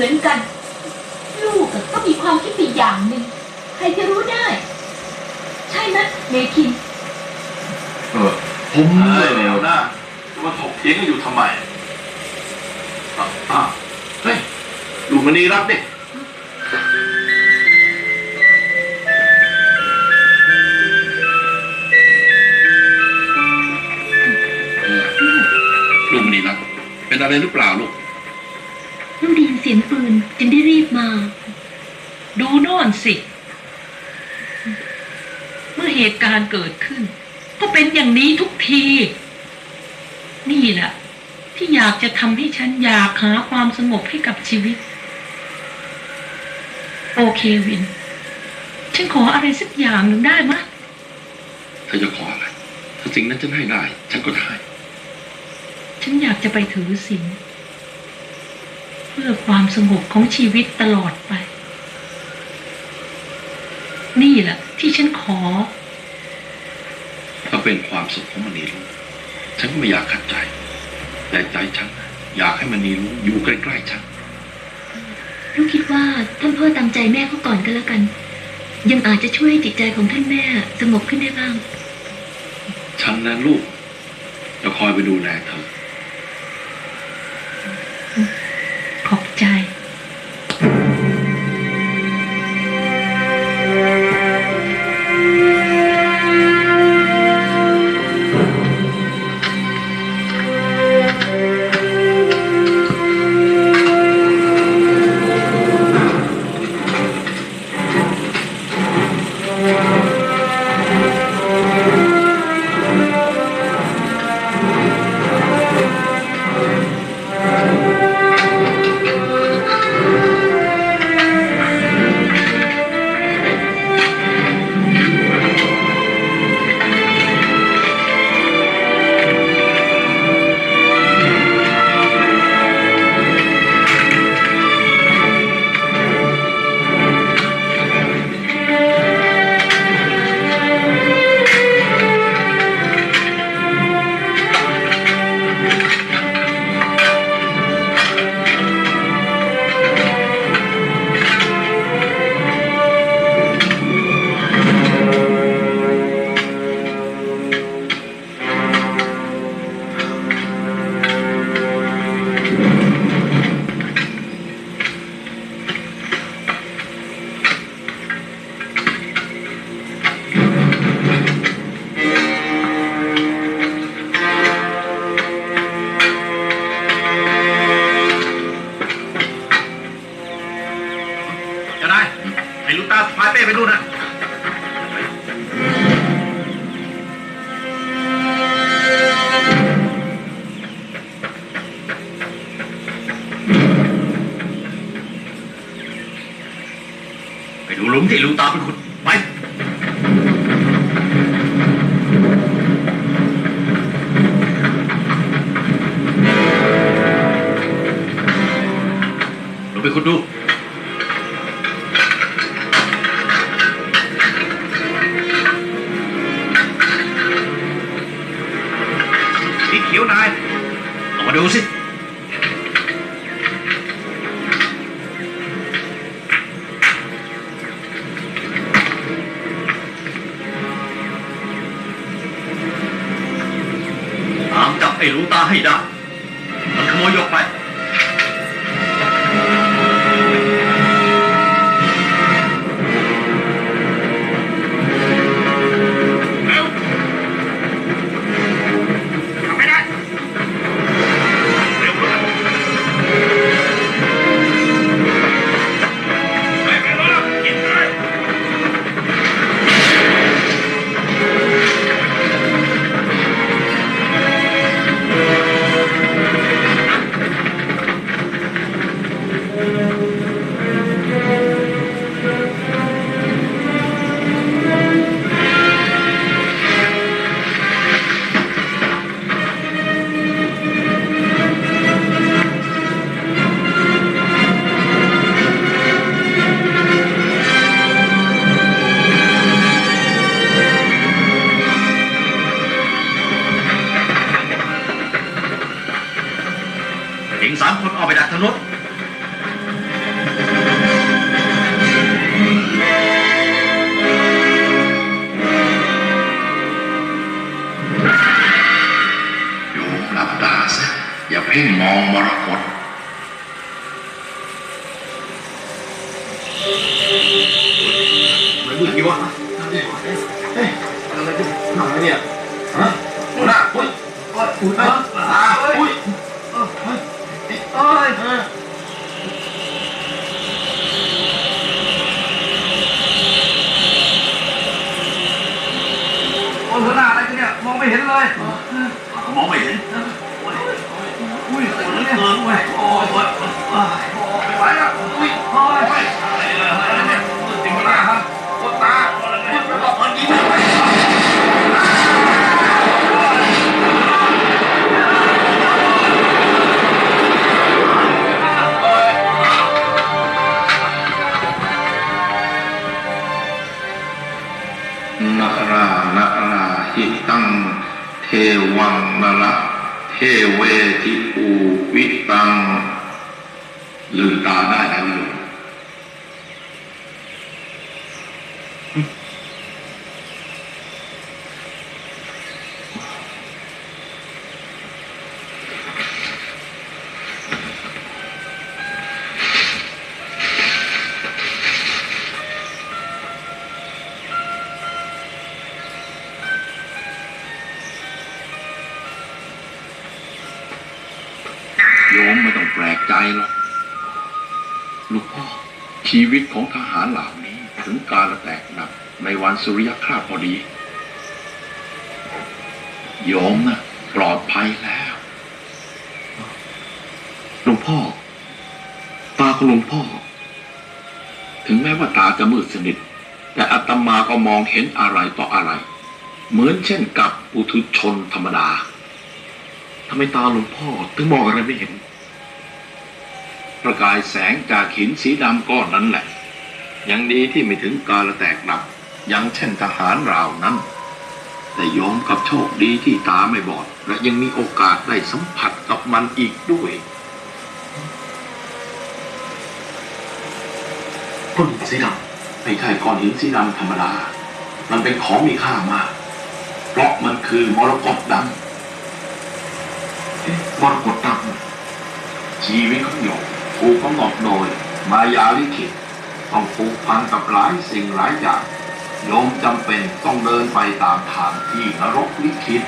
มือนกัน ลูกอะก็มีความคิดไปอย่างหนึ่งใครจะรู้ได้ ใช่ไหมเมคิน เออผมเฮ้ยเร็วนะจะมาถกเถียงกันอยู่ทำไมอะอะเฮ้ยดูมณีรัตน์ดิลูกมณีรัตน์เป็นอะไรหรือเปล่าลูกลูกได้ยิน เสียงปืนจึงได้รีบมา ดูโน่นสิ เมื่อเหตุการณ์เกิดขึ้น ก็เป็นอย่างนี้ทุกที นี่แหละที่อยากจะทำให้ฉันอยากหาความสงบให้กับชีวิต โอเควิน ฉันขออะไรสักอย่างหนึ่งได้ไหมะถ้าจะขออะไร ถ้าสิ่งนั้นฉันให้ได้ ฉันก็ได้ ฉันอยากจะไปถือศีล เพื่อความสงบของชีวิตตลอดไป นี่แหละที่ฉันขอ ถ้าเป็นความสุขของมณีรู้ฉันก็ไม่อยากขัดใจ แต่ใจฉันอยากให้มณีรู้อยู่ใกล้ๆฉันลูกคิดว่าท่านพ่อตามใจแม่เขาก่อนก็แล้วกัน ยังอาจจะช่วยให้จิตใจของท่านแม่สงบขึ้นได้บ้าง ฉันและลูกจะคอยไปดูแลเธอ ได้ไอ้ลูกตาสะพายเป้ไปดูนะไปดูหลุมที่ลุงตาเป็นคนไปลงไปคุณดู ดูสิ ตามจับไอ้ลูตาให้ได้ มันขโมยยกไป พ่งมองมรกตมันมืดกี่วะเฮ้ยอะไรกันหนาเนี่ยฮะหัวหน้าอุ้ยอุ้ยอุ้ยตาอุ้ยเอ้ยเอ้ยเอ้ยโอ้ยหัวหน้าอะไรกันเนี่ยมองไม่เห็นเลยมองไม่เห็นอุ้ยอุ้ย นเกินเว้ยโอ้ยโอ้ยโอ้ยไม่ไหวแล้วอุ้ยโอ้ยอะไรเนี่ยจริงๆนะครับโอ้ตานยิ้มไหวนารานาราหิตัง เทวังนละ เวทิปูวิตังลืมตาได้แล้วโยม โยมไม่ต้องแปลกใจหรอกลูกพ่อชีวิตของทหารเหล่านี้ถึงการละแตกดับในวันสุริยคราพอดี โยมนะปลอดภัยแล้วหลวงพ่อ ตาของหลวงพ่อ ถึงแม้ว่าตาจะมืดสนิท แต่อาตมาก็มองเห็นอะไรต่ออะไร เหมือนเช่นกับปุถุชนธรรมดา ทำไมตาหลวงพ่อถึงมองอะไรไม่เห็น ประกายแสงจากหินสีดำก้อนนั้นแหละ ยังดีที่ไม่ถึงกาลแตกดับยังเช่นทหารราวนั้น แต่โยมกับโชคดีที่ตาไม่บอด และยังมีโอกาสได้สัมผัสกับมันอีกด้วยก้อนหินสีดำไม่ใช่ก้อนหินสีดำธรรมดา มันเป็นของมีค่ามาก เพราะมันคือมรกตดำ มรกตตังชีวิตของโยมถูกกำหนดโดย มายาลิขิตต้องผูกพันกับหลายสิ่งหลายอย่างโยมจำเป็นต้องเดินไปตามทางที่นรกลิขิต